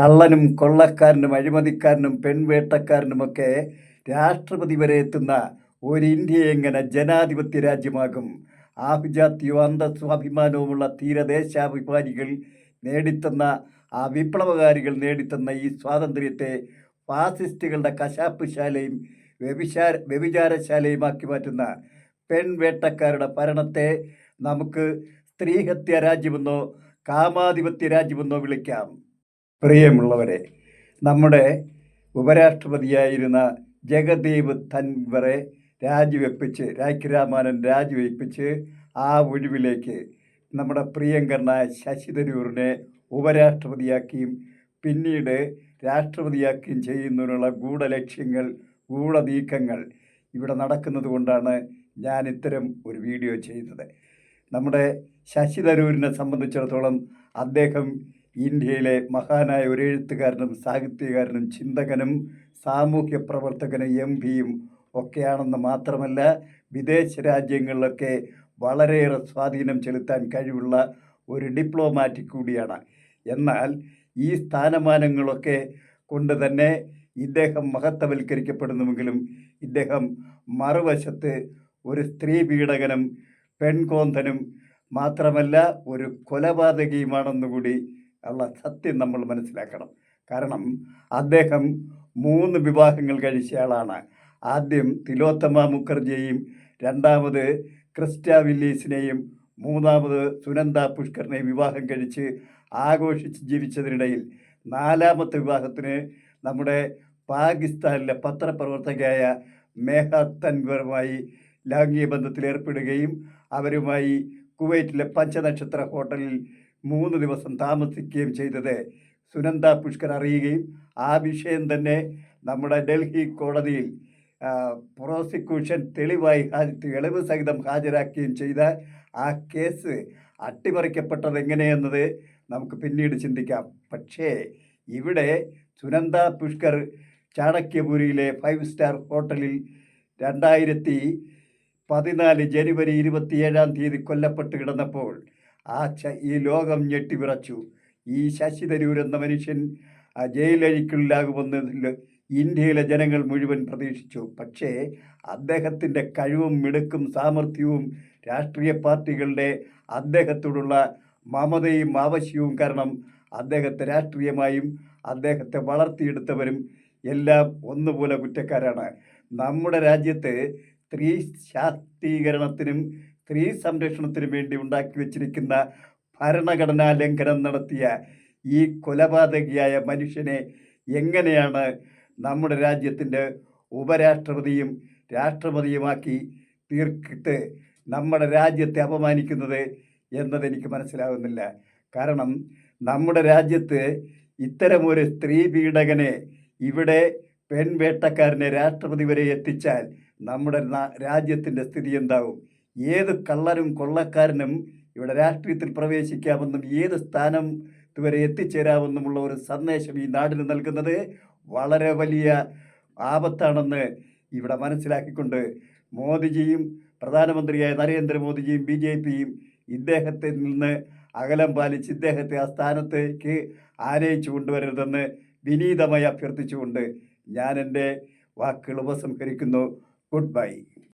കള്ളനും കൊള്ളക്കാരനും അഴിമതിക്കാരനും പെൺവേട്ടക്കാരനുമൊക്കെ രാഷ്ട്രപതി വരെ എത്തുന്ന ഒരു ഇന്ത്യ എങ്ങനെ ജനാധിപത്യ രാജ്യമാകും? ആഭിജാത്യവും അന്തസ്വാഭിമാനവുമുള്ള തീരദേശാഭിമാനികൾ നേടിത്തന്ന ആ വിപ്ലവകാരികൾ നേടിത്തന്ന ഈ സ്വാതന്ത്ര്യത്തെ ഫാസിസ്റ്റുകളുടെ കശാപ്പുശാലയും വ്യഭിചാര വ്യഭിചാരശാലയുമാക്കി മാറ്റുന്ന പെൺവേട്ടക്കാരുടെ ഭരണത്തെ നമുക്ക് സ്ത്രീഹത്യ രാജ്യമെന്നോ കാമാധിപത്യ രാജ്യമെന്നോ വിളിക്കാം. പ്രിയമുള്ളവരെ നമ്മുടെ ഉപരാഷ്ട്രപതിയായിരുന്ന ജഗദീപ് ധൻവറെ രാജിവെപ്പിച്ച് രാഖിരാമാനൻ രാജിവെപ്പിച്ച് ആ ഒഴിവിലേക്ക് നമ്മുടെ പ്രിയങ്കരനായ ശശി തരൂരിനെ ഉപരാഷ്ട്രപതിയാക്കിയും പിന്നീട് രാഷ്ട്രപതിയാക്കുകയും ചെയ്യുന്നതിനുള്ള ഗൂഢലക്ഷ്യങ്ങൾ ഗൂഢനീക്കങ്ങൾ ഇവിടെ നടക്കുന്നത് കൊണ്ടാണ് ഞാൻ ഇത്തരം ഒരു വീഡിയോ ചെയ്യുന്നത്. നമ്മുടെ ശശി തരൂരിനെ സംബന്ധിച്ചിടത്തോളം അദ്ദേഹം ഇന്ത്യയിലെ മഹാനായ ഒരു എഴുത്തുകാരനും സാഹിത്യകാരനും ചിന്തകനും സാമൂഹ്യ പ്രവർത്തകനും എം പിയും ഒക്കെയാണെന്ന് മാത്രമല്ല വിദേശ രാജ്യങ്ങളിലൊക്കെ വളരെയേറെ സ്വാധീനം ചെലുത്താൻ കഴിവുള്ള ഒരു ഡിപ്ലോമാറ്റിക് കൂടിയാണ്. എന്നാൽ ഈ സ്ഥാനമാനങ്ങളൊക്കെ കൊണ്ട് തന്നെ ഇദ്ദേഹം മഹത്വവൽക്കരിക്കപ്പെടുന്നുവെങ്കിലും ഇദ്ദേഹം മറുവശത്ത് ഒരു സ്ത്രീ പീഡകനും പെൺകോന്തനും മാത്രമല്ല ഒരു കൊലപാതകിയുമാണെന്നുകൂടി ഉള്ള സത്യം നമ്മൾ മനസ്സിലാക്കണം. കാരണം അദ്ദേഹം മൂന്ന് വിവാഹങ്ങൾ കഴിച്ചയാളാണ് ആദ്യം തിലോത്തമ മുഖർജിയെയും രണ്ടാമത് ക്രിസ്റ്റ വില്ലീസിനെയും മൂന്നാമത് സുനന്ദ പുഷ്കറിനെയും വിവാഹം കഴിച്ച് ആഘോഷിച്ച് ജീവിച്ചതിനിടയിൽ നാലാമത്തെ വിവാഹത്തിന് നമ്മുടെ പാകിസ്ഥാനിലെ പത്രപ്രവർത്തകയായ മേഹ തൻവറുമായി ലൈംഗിക ബന്ധത്തിൽ ഏർപ്പെടുകയും അവരുമായി കുവൈറ്റിലെ പഞ്ചനക്ഷത്ര ഹോട്ടലിൽ മൂന്ന് ദിവസം താമസിക്കുകയും ചെയ്തത്. സുനന്ദ പുഷ്കർ അറിയുകയും ആ വിഷയം തന്നെ നമ്മുടെ ഡൽഹി കോടതിയിൽ പ്രോസിക്യൂഷൻ തെളിവായി തെളിവ് സഹിതം ഹാജരാക്കുകയും ചെയ്ത ആ കേസ് അട്ടിമറിക്കപ്പെട്ടത് എങ്ങനെയെന്നത് നമുക്ക് പിന്നീട് ചിന്തിക്കാം. പക്ഷേ ഇവിടെ സുനന്ദ പുഷ്കർ ചാണക്യപുരിയിലെ ഫൈവ് സ്റ്റാർ ഹോട്ടലിൽ രണ്ടായിരത്തി പതിനാല് ജനുവരി ഇരുപത്തിയേഴാം തീയതി കൊല്ലപ്പെട്ട് കിടന്നപ്പോൾ ആ ച ഈ ലോകം ഞെട്ടിവിറച്ചു ഈ ശശി തരൂർ എന്ന മനുഷ്യൻ ആ ജയിലഴിക്കുള്ളിലാകുമെന്നതിൽ ഇന്ത്യയിലെ ജനങ്ങൾ മുഴുവൻ പ്രതീക്ഷിച്ചു. പക്ഷേ അദ്ദേഹത്തിന്റെ കഴിവും മിടുക്കും സാമർഥ്യവും രാഷ്ട്രീയ പാർട്ടികളുടെ അദ്ദേഹത്തോടുള്ള മമതയും ആവശ്യവും കാരണം അദ്ദേഹത്തെ രാഷ്ട്രീയമായും അദ്ദേഹത്തെ വളർത്തിയെടുത്തവരും എല്ലാം ഒന്നുപോലെ കുറ്റക്കാരാണ്. നമ്മുടെ രാജ്യത്ത് സ്ത്രീ ശാക്തീകരണത്തിനും സ്ത്രീ സംരക്ഷണത്തിന് വേണ്ടി ഉണ്ടാക്കി വച്ചിരിക്കുന്ന ഭരണഘടനാ ലംഘനം നടത്തിയ ഈ കൊലപാതകിയായ മനുഷ്യനെ എങ്ങനെയാണ് നമ്മുടെ രാജ്യത്തിന്റെ ഉപരാഷ്ട്രപതിയും രാഷ്ട്രപതിയുമാക്കി തീർക്കിട്ട് നമ്മുടെ രാജ്യത്തെ അപമാനിക്കുന്നത് എന്നതെനിക്ക് മനസ്സിലാകുന്നില്ല കാരണം നമ്മുടെ രാജ്യത്ത് ഇത്തരമൊരു സ്ത്രീ പീഡകനെ ഇവിടെ പെൺവേട്ടക്കാരനെ രാഷ്ട്രപതി വരെ എത്തിച്ചാൽ നമ്മുടെ രാജ്യത്തിന്റെ സ്ഥിതി എന്താവും? ഏത് കള്ളനും കൊള്ളക്കാരനും ഇവിടെ രാഷ്ട്രീയത്തിൽ പ്രവേശിക്കാമെന്നും ഏത് സ്ഥാനം ഇതുവരെ എത്തിച്ചേരാമെന്നുമുള്ള ഒരു സന്ദേശം ഈ നാടിന് നൽകുന്നത് വളരെ വലിയ ആപത്താണെന്ന് ഇവിടെ മനസ്സിലാക്കിക്കൊണ്ട് മോദിജിയും പ്രധാനമന്ത്രിയായ നരേന്ദ്രമോദിജിയും ബി ജെ പിയും ഇദ്ദേഹത്തിൽ നിന്ന് അകലം പാലിച്ച് ഇദ്ദേഹത്തെ ആ സ്ഥാനത്തേക്ക് ആനയിച്ചു കൊണ്ടുവരരുതെന്ന് വിനീതമായി അഭ്യർത്ഥിച്ചുകൊണ്ട് ഞാൻ എന്റെ വാക്കുകൾ ഉപസംഹരിക്കുന്നു. Good bye.